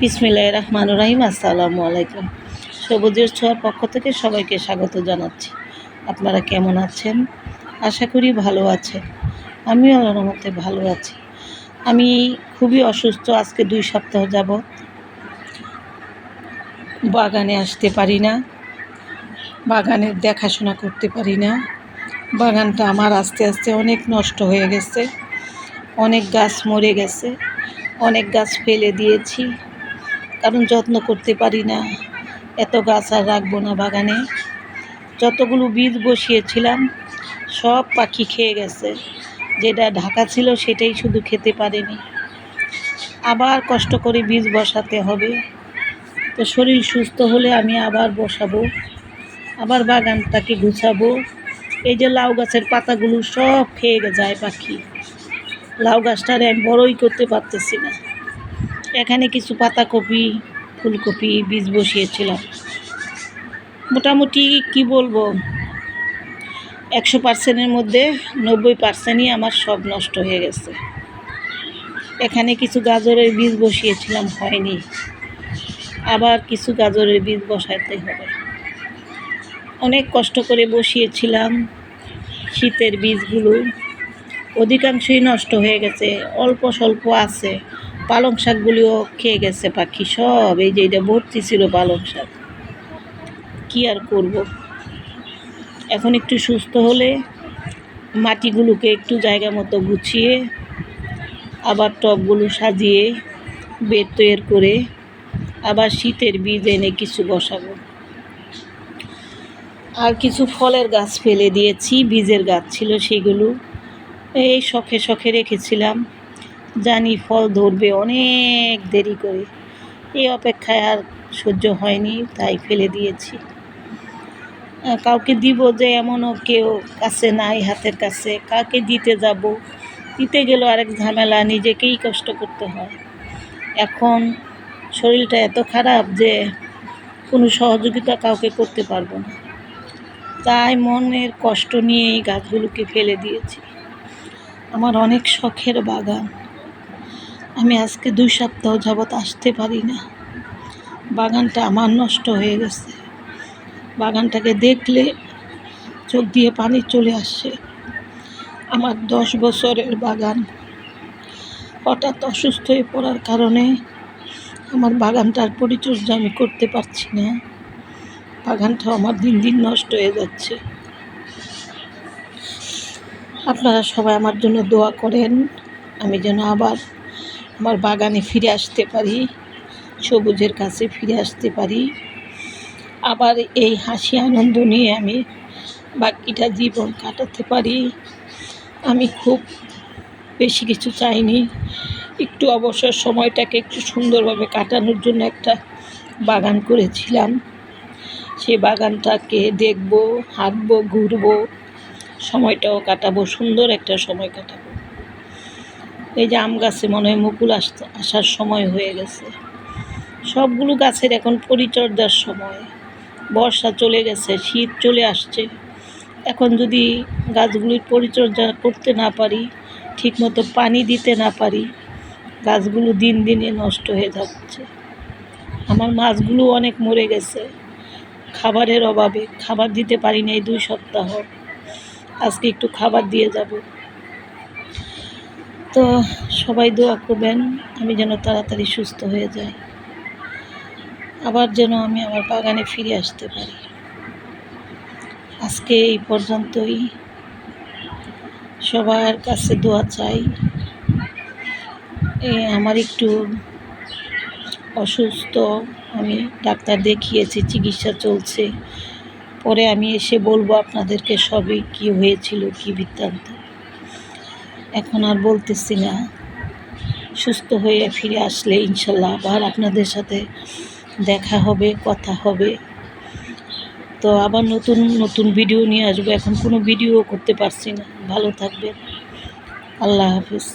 বিসমিল্লাহ রহমান রাহিম, আসসালামু আলাইকুম। সবুজের ছোঁয়ার পক্ষ থেকে সবাইকে স্বাগত জানাচ্ছি। আপনারা কেমন আছেন? আশা করি ভালো আছেন। আমিও আল্লাহর মধ্যে ভালো আছি। আমি খুবই অসুস্থ, আজকে দুই সপ্তাহ যাব বাগানে আসতে পারি না। বাগানের দেখাশোনা করতে পারি না। বাগানটা আমার আস্তে আস্তে অনেক নষ্ট হয়ে গেছে। অনেক গাছ মরে গেছে। অনেক গাছ ফেলে দিয়েছি। কারণ যত্ন করতে পারি না। এত গাছ আর রাখব না বাগানে। যতগুলো বীজ বসিয়েছিলাম, সব পাখি খেয়ে গেছে। যেটা ঢাকা ছিল সেটাই শুধু খেতে পারেনি। আবার কষ্ট করে বীজ বসাতে হবে। তো শরীর সুস্থ হলে আমি আবার বসাবো, আবার বাগানটাকে গুছাবো। এই যে লাউ গাছের পাতাগুলো সব খেয়ে যায় পাখি। লাউ গাছটারে আমি বড়ই করতে পারতেছি না। এখানে কিছু পাতাকপি, ফুলকপি, বীজ বসিয়েছিলাম। মোটামুটি কি বলব? একশো পার্সেন্টের মধ্যে নব্বই পার্সেন্টই আমার সব নষ্ট হয়ে গেছে। এখানে কিছু গাজরের বীজ বসিয়েছিলাম, হয়নি। আবার কিছু গাজরের বীজ বসাতে হবে। অনেক কষ্ট করে বসিয়েছিলাম শীতের বীজগুলো। অধিকাংশই নষ্ট হয়ে গেছে, অল্প স্বল্প আছে। পালং শাকগুলিও খেয়ে গেছে পাখি সব, এই যে এটা ভর্তি ছিল পালং শাক। কী আর করব? এখন একটু সুস্থ হলে মাটিগুলোকে একটু জায়গা মতো গুছিয়ে, আবার টবগুলো সাজিয়ে বেড তৈরি করে আবার শীতের বীজ এনে কিছু বসাবো। আর কিছু ফলের গাছ ফেলে দিয়েছি, বীজের গাছ ছিল সেগুলো। এই শখে শখে রেখেছিলাম। জানি ফল ধরবে অনেক দেরি করে। এই অপেক্ষায় আর সহ্য হয়নি, তাই ফেলে দিয়েছি। কাউকে দিব যে এমনও কেউ কাছে নাই হাতের কাছে, কাকে দিতে যাব? দিতে গেলেও আরেক ঝামেলা, নিজেকেই কষ্ট করতে হয়। এখন শরীরটা এত খারাপ যে কোনো সহযোগিতা কাউকে করতে পারব না। তাই মনের কষ্ট নিয়ে এই গাছগুলোকে ফেলে দিয়েছি। আমার অনেক শখের বাগান। আমি আজকে দুই সপ্তাহ যাবৎ আসতে পারি না। বাগানটা আমার নষ্ট হয়ে গেছে। বাগানটাকে দেখলে চোখ দিয়ে পানি চলে আসছে আমার দশ বছরের বাগান। হঠাৎ অসুস্থ হয়ে পড়ার কারণে আমার বাগানটার পরিচর্যা আমি করতে পারছি না। বাগানটা আমার দিন দিন নষ্ট হয়ে যাচ্ছে। আপনারা সবাই আমার জন্য দোয়া করেন। আমি যেন আবার আমার বাগানে ফিরে আসতে পারি, সবুজের কাছে ফিরে আসতে পারি। আবার এই হাসি আনন্দ নিয়ে আমি বাকিটা জীবন কাটাতে পারি। আমি খুব বেশি কিছু চাইনি। একটু অবসর সময়টাকে একটু সুন্দরভাবে কাটানোর জন্য একটা বাগান করেছিলাম। সে বাগানটাকে দেখব, হাঁটবো, ঘুরবো, সময়টাও কাটাবো, সুন্দর একটা সময় কাটাবো। এই যে আম গাছে মনে হয় মুকুল আসতে আসার সময় হয়ে গেছে। সবগুলো গাছের এখন পরিচর্যার সময়। বর্ষা চলে গেছে, শীত চলে আসছে। এখন যদি গাছগুলির পরিচর্যা করতে না পারি, ঠিকমতো পানি দিতে না পারি, গাছগুলো দিন দিনে নষ্ট হয়ে যাচ্ছে। আমার মাছগুলো অনেক মরে গেছে। খাবারের অভাবে, খাবার দিতে পারি না এই দুই সপ্তাহ। আজকে একটু খাবার দিয়ে যাব। তো সবাই দোয়া করবেন, আমি যেন তাড়াতাড়ি সুস্থ হয়ে যাই। আবার যেন আমি আমার বাগানে ফিরে আসতে পারি। আজকে এই পর্যন্তই। সবার কাছে দোয়া চাই। এ আমার একটু অসুস্থ, আমি ডাক্তার দেখিয়েছি, চিকিৎসা চলছে। পরে আমি এসে বলব আপনাদেরকে সবই কী হয়েছিল, কী বৃত্তান্ত। এখন আর বলতেছি না। সুস্থ হয়ে ফিরে আসলে ইনশাল্লাহ আবার আপনাদের সাথে দেখা হবে, কথা হবে। তো আবার নতুন নতুন ভিডিও নিয়ে আসব। এখন কোনো ভিডিও করতে পারছি না। ভালো থাকবেন। আল্লাহ হাফিজ।